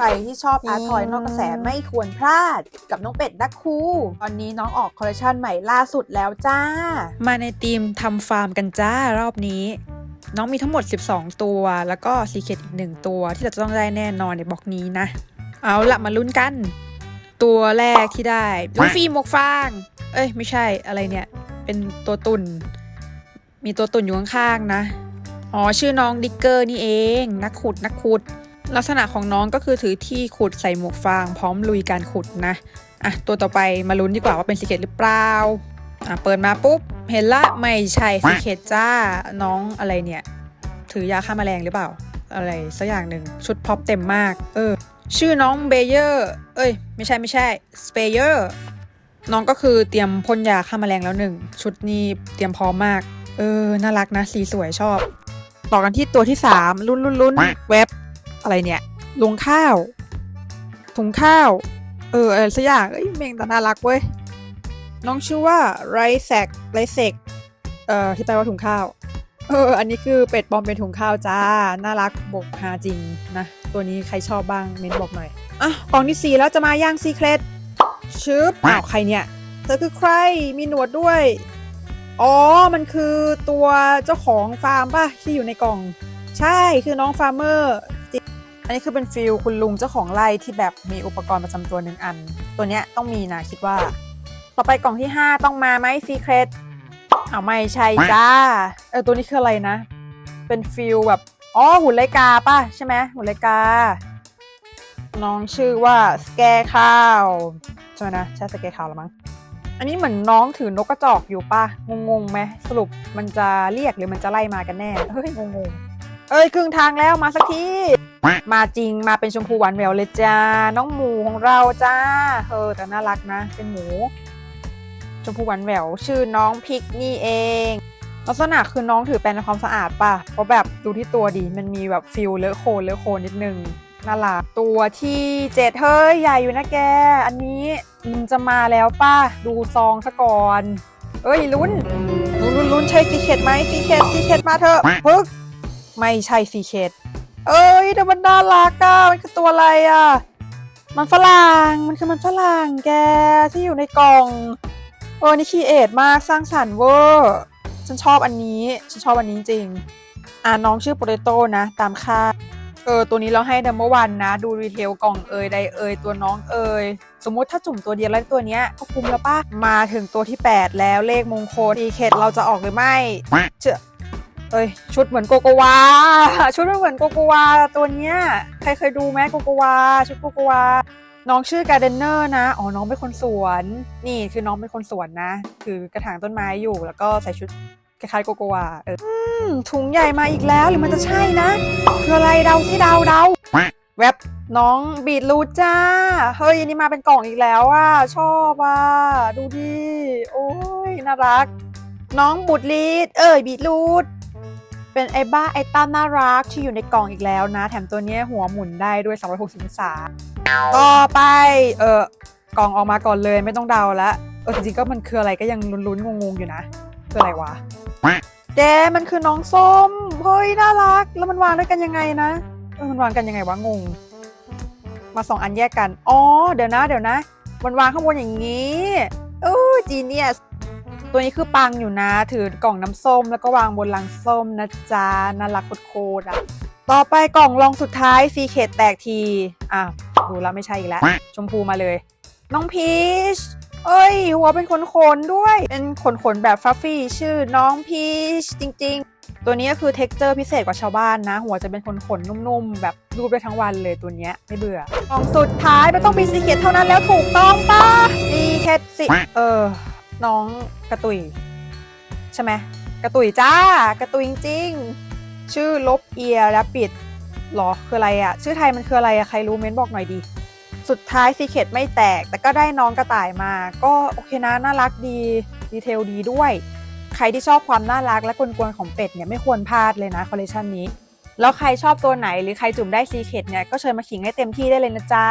ใครที่ชอบอาร์ทอยนอกกระแสไม่ควรพลาดกับน้องเป็ดดักคูตอนนี้น้องออกคอลเลคชันใหม่ล่าสุดแล้วจ้า มาในทีมทำฟาร์มกันจ้ารอบนี้ น้องมีทั้งหมด 12 ตัว แล้วก็ซีเคดอีกหนึ่งตัวที่เราจะต้องได้แน่นอนในบล็อกนี้นะ เอาละมาลุ้นกัน ตัวแรกที่ได้ลูฟี่หมวกฟาง เอ้ย ไม่ใช่อะไรเนี่ย เป็นตัวตุ่นมีตัวตุ่นอยู่ข้างๆนะ อ๋อชื่อน้องดิกเกอร์นี่เอง นักขุดนักขุด ลักษณะของน้องก็คือถือที่ขุดใส่หมวกฟาง พร้อมลุยการขุดนะอะตัวต่อไปมาลุ้นดีกว่าว่าเป็นซีเคดหรือเปล่าอะเปิดมาปุ๊บ เห็นละไม่ใช่ซีเคดจ้าน้องอะไรเนี่ย ถือยาฆ่าแมลงหรือเปล่า อะไรสักอย่างหนึ่งชุดพ็อปเต็มมาก เออ ชื่อน้องเบเยอร์เอ้ย ไม่ใช่ไม่ใช่สเปเยอร์น้องก็คือเตรียมพ่นยาฆ่าแมลงแล้วหนึ่งชุดนี้เตรียมพร้อมมาก เออน่ารักนะสีสวยชอบ ต่อกันที่ตัวที่สามลุ้นลุ้นลุ้นเว็บ อะไรเนี่ยลุงข้าวถุงข้าว เอออะไรสักอย่างเอ้ยเมงแต่น่ารักเว้ย น้องชื่อว่าไรแซกไรเซกเอ่อที่แปลว่าถุงข้าว เออ อันนี้คือเป็ดปลอมเป็นถุงข้าวจ้า น่ารักบกฮาจริงนะ ตัวนี้ใครชอบบ้างเม้นบอกหน่อย อะกล่องที่สี่แล้วจะมาย่างซีเครตชึบอ้าใครเนี่ย เธอคือใคร มีหนวดด้วย อ๋อ มันคือตัวเจ้าของฟาร์มป่ะ ที่อยู่ในกล่อง ใช่ คือน้องฟาร์มเมอร์ อันนี้คือเป็นฟิลคุณลุงเจ้าของไร่ที่แบบมีอุปกรณ์ประจำตัวหนึ่งอัน ตัวเนี้ยต้องมีนะคิดว่า ต่อไปกล่องที่ 5 ต้องมาไหมซีเครตเอาไม่ใช่จ้าเออตัวนี้คืออะไรนะ เป็นฟิลแบบอ๋อหุ่นไลกาป่ะใช่ไหมหุ่นไลกา น้องชื่อว่าสแกข้าวใช่ไหมนะใช่สแกข้าวแล้วมั้งอันนี้เหมือนน้องถือนกกระจอกอยู่ป่ะงงๆไหมสรุปมันจะเรียกหรือมันจะไล่มากันแน่เฮ้ยงงๆ เอ้ยครึ่งทางแล้วมาสักทีมาจริงมาเป็นชมพูหวานแหววเลยจ้า น้องหมูของเราจ้าเออแต่น่ารักนะ เป็นหมู ชมพูหวานแหววชื่อน้องพิกนี่เอง ลักษณะคือน้องถือแปรงทำความสะอาดป่ะเพราะแบบดูที่ตัวดีมันมีแบบฟิลเลอะโคนเลอะโคนนิดนึงน่ารักตัวที่เจ็ดเฮ้ย ใหญ่อยู่นะแก อันนี้มันจะมาแล้วป่ะดูซองซะก่อน เอ้ยลุ้นลุ้นลุ้นลุ้นใช่ซีเคดไหมซีเคดซีเคดมาเถอะปึ๊ก ไม่ใช่ซีเคดเอ้ยแต่มันน่ารักอะมันคือตัวอะไรอะมันฝรั่ง มันคือมันฝรั่งแกที่อยู่ในกล่องเออนี่คีเอทมากสร้างสรรค์เวอร์ฉันชอบอันนี้ ฉันชอบอันนี้จริง อ่าน้องชื่อโปเตโต้นะ ตามค่าดเออตัวนี้เราให้ดัมเบอร์วันนะ ดูรีเทลกล่องเอยใดเอยตัวน้องเอยสมมุติถ้าจุ่มตัวเดียวแล้วตัวเนี้ยก็คุ้มแล้วป่ะ มาถึงตัวที่ 8 แล้วเลขมงคลดีเคทเราจะออกหรือไม่เชื่อ เอ้ยชุดเหมือนโกโกวา ชุดมันเหมือนโกโกวาตัวเนี้ย ใครเคยดูไหมโกโกวา ชุดโกโกวา น้องชื่อการ์เดนเนอร์นะ อ๋อ น้องเป็นคนสวน นี่คือน้องเป็นคนสวนนะถือกระถางต้นไม้อยู่ แล้วก็ใส่ชุดคล้ายๆโกโกวา เอออืมถุงใหญ่มาอีกแล้วหรือมันจะใช่นะ คืออะไรเดาที่เดาเดาแวบน้องบีดรูทจ้า เฮ้ยอันนี้มาเป็นกล่องอีกแล้วอะ ชอบอะ ดูดิ โอ้ยน่ารัก น้องบูดลีด เอ้ยบีดรูท เป็นไอ้บ้าไอ้ต้าน่ารักที่อยู่ในกล่องอีกแล้วนะ แถมตัวนี้หัวหมุนได้ด้วย 360องศาต่อไป เออกล่องออกมาก่อนเลยไม่ต้องเดาละเออจริงๆก็มันคืออะไรก็ยังลุ้นๆงงๆอยู่นะคืออะไรวะแกมันคือน้องส้มเฮ้ยน่ารัก แล้วมันวางด้วยกันยังไงนะเออมันวางกันยังไงวะงง มาสองอันแยกกันอ๋อเดี๋ยวนะ เดี๋ยวนะมันวางข้างบนอย่างนี้เออจีเนียส ตัวนี้คือปังอยู่นะ ถือกล่องน้ำส้ม แล้วก็วางบนลังส้มนะจ๊ะน่ารักโคตรๆอะต่อไปกล่องรองสุดท้ายซีเคดแตกทีอะดูแล้วไม่ใช่อีกแล้ว ชมพูมาเลย น้องพีชเอ้ย หัวเป็นขนขนด้วย เป็นขนขนแบบฟัฟฟี่ชื่อน้องพีชจริง ๆ ตัวนี้ก็คือเท็กเจอร์พิเศษกว่าชาวบ้านนะ หัวจะเป็นขนขนนุ่มๆ แบบรูปได้ทั้งวันเลยตัวเนี้ยไม่เบื่อกล่องสุดท้ายไม่ต้องมีซีเคดเท่านั้นแล้วถูกต้องปะซีเคดสิ เออ น้องกระตุยใช่ไหมกระตุยจ้ากระตุยจริงๆชื่อลบเอียและปิดหรอคืออะไรอะชื่อไทยมันคืออะไรอะใครรู้เม้นบอกหน่อยดี สุดท้ายซีเคดไม่แตก แต่ก็ได้น้องกระต่ายมา ก็โอเคนะน่ารักดีดีเทลดีด้วย ใครที่ชอบความน่ารักและกวนๆของเป็ดเนี่ยไม่ควรพลาดเลยนะคอลเลคชันนี้ แล้วใครชอบตัวไหนหรือใครจุ่มได้ซีเคดเนี่ยก็เชิญมาขิงให้เต็มที่ได้เลยนะจ๊ะ